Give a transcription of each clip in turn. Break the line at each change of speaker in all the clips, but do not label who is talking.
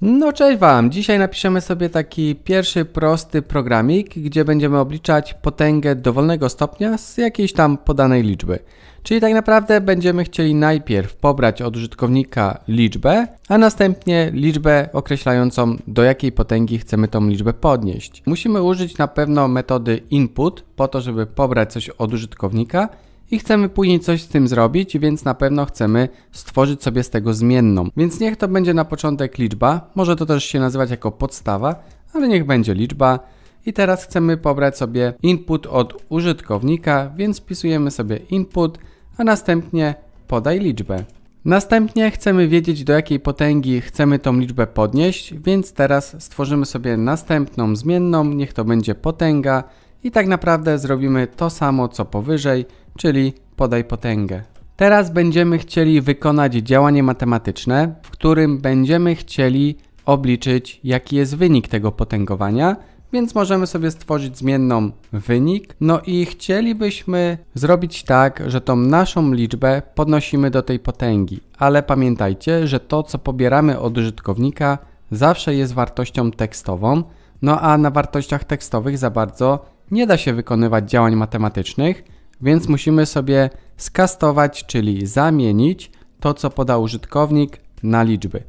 No cześć Wam! Dzisiaj napiszemy sobie taki pierwszy prosty programik, gdzie będziemy obliczać potęgę dowolnego stopnia z jakiejś tam podanej liczby. Czyli tak naprawdę będziemy chcieli najpierw pobrać od użytkownika liczbę, a następnie liczbę określającą do jakiej potęgi chcemy tą liczbę podnieść. Musimy użyć na pewno metody input po to, żeby pobrać coś od użytkownika i chcemy później coś z tym zrobić, więc na pewno chcemy stworzyć sobie z tego zmienną. Więc niech to będzie na początek liczba, może to też się nazywać jako podstawa, ale niech będzie liczba. I teraz chcemy pobrać sobie input od użytkownika, więc wpisujemy sobie input, a następnie podaj liczbę. Następnie chcemy wiedzieć do jakiej potęgi chcemy tą liczbę podnieść, więc teraz stworzymy sobie następną zmienną, niech to będzie potęga i tak naprawdę zrobimy to samo co powyżej, czyli podaj potęgę. Teraz będziemy chcieli wykonać działanie matematyczne, w którym będziemy chcieli obliczyć jaki jest wynik tego potęgowania, więc możemy sobie stworzyć zmienną wynik. No i chcielibyśmy zrobić tak, że tą naszą liczbę podnosimy do tej potęgi. Ale pamiętajcie, że to co pobieramy od użytkownika zawsze jest wartością tekstową. No a na wartościach tekstowych za bardzo nie da się wykonywać działań matematycznych, więc musimy sobie skastować, czyli zamienić to co poda użytkownik na liczby.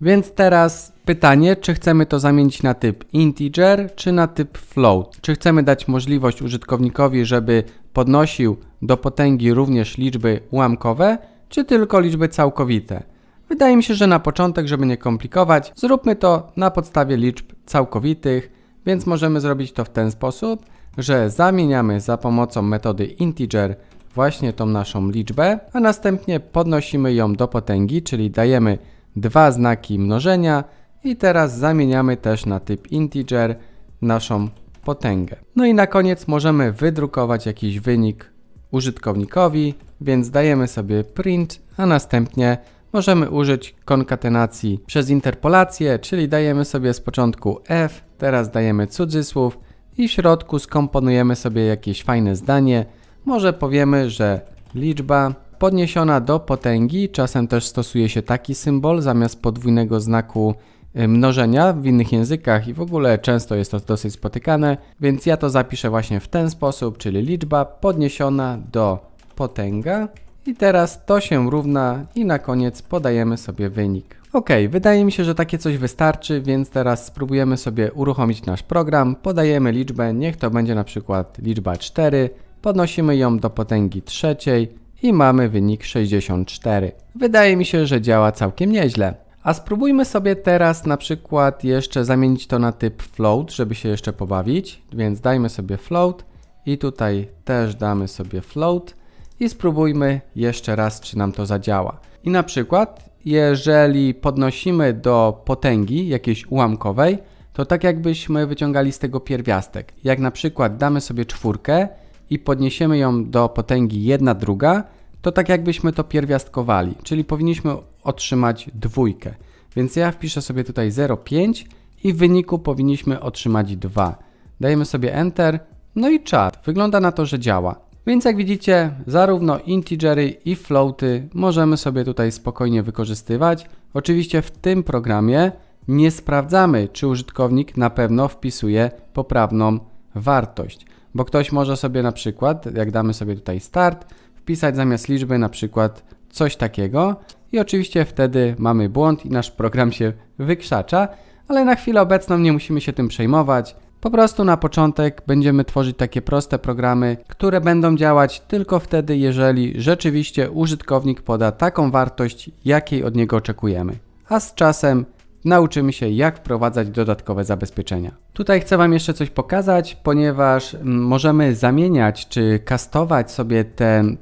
Więc teraz pytanie, czy chcemy to zamienić na typ integer, czy na typ float? Czy chcemy dać możliwość użytkownikowi, żeby podnosił do potęgi również liczby ułamkowe, czy tylko liczby całkowite? Wydaje mi się, że na początek, żeby nie komplikować, zróbmy to na podstawie liczb całkowitych, więc możemy zrobić to w ten sposób, że zamieniamy za pomocą metody integer właśnie tą naszą liczbę, a następnie podnosimy ją do potęgi, czyli dajemy dwa znaki mnożenia i teraz zamieniamy też na typ integer naszą potęgę. No i na koniec możemy wydrukować jakiś wynik użytkownikowi, więc dajemy sobie print, a następnie możemy użyć konkatenacji przez interpolację, czyli dajemy sobie z początku f, teraz dajemy cudzysłów i w środku skomponujemy sobie jakieś fajne zdanie. Może powiemy, że liczba podniesiona do potęgi, czasem też stosuje się taki symbol zamiast podwójnego znaku y, mnożenia w innych językach i w ogóle często jest to dosyć spotykane, więc ja to zapiszę właśnie w ten sposób, czyli liczba podniesiona do potęga i teraz to się równa i na koniec podajemy sobie wynik. Ok, wydaje mi się, że takie coś wystarczy, więc teraz spróbujemy sobie uruchomić nasz program. Podajemy liczbę, niech to będzie na przykład liczba 4, podnosimy ją do potęgi trzeciej i mamy wynik 64. Wydaje mi się, że działa całkiem nieźle. A spróbujmy sobie teraz na przykład jeszcze zamienić to na typ float, żeby się jeszcze pobawić. Więc dajmy sobie float i tutaj też damy sobie float i spróbujmy jeszcze raz, czy nam to zadziała. I na przykład, jeżeli podnosimy do potęgi jakiejś ułamkowej, to tak jakbyśmy wyciągali z tego pierwiastek. Jak na przykład damy sobie czwórkę i podniesiemy ją do potęgi jedna druga, to tak jakbyśmy to pierwiastkowali, czyli powinniśmy otrzymać dwójkę. Więc ja wpiszę sobie tutaj 0,5 i w wyniku powinniśmy otrzymać 2. Dajemy sobie Enter, no i czat. Wygląda na to, że działa. Więc jak widzicie, zarówno integery i floaty możemy sobie tutaj spokojnie wykorzystywać. Oczywiście w tym programie nie sprawdzamy, czy użytkownik na pewno wpisuje poprawną wartość, bo ktoś może sobie na przykład, jak damy sobie tutaj start, wpisać zamiast liczby na przykład coś takiego i oczywiście wtedy mamy błąd i nasz program się wykrzacza, ale na chwilę obecną nie musimy się tym przejmować. Po prostu na początek będziemy tworzyć takie proste programy, które będą działać tylko wtedy, jeżeli rzeczywiście użytkownik poda taką wartość, jakiej od niego oczekujemy. A z czasem nauczymy się, jak wprowadzać dodatkowe zabezpieczenia. Tutaj chcę Wam jeszcze coś pokazać, ponieważ mm, możemy zamieniać czy kastować sobie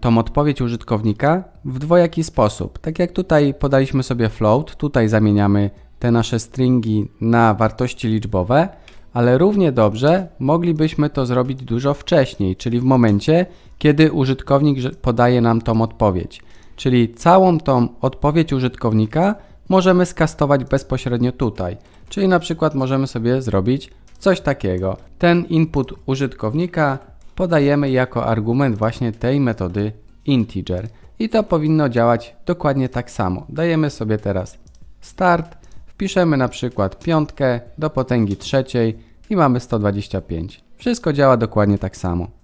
tą odpowiedź użytkownika w dwojaki sposób. Tak jak tutaj podaliśmy sobie float, tutaj zamieniamy te nasze stringi na wartości liczbowe, ale równie dobrze moglibyśmy to zrobić dużo wcześniej, czyli w momencie, kiedy użytkownik podaje nam tą odpowiedź. Czyli całą tą odpowiedź użytkownika możemy skastować bezpośrednio tutaj. Czyli na przykład możemy sobie zrobić coś takiego. Ten input użytkownika podajemy jako argument właśnie tej metody integer. I to powinno działać dokładnie tak samo. Dajemy sobie teraz start, wpiszemy na przykład piątkę do potęgi trzeciej i mamy 125. Wszystko działa dokładnie tak samo.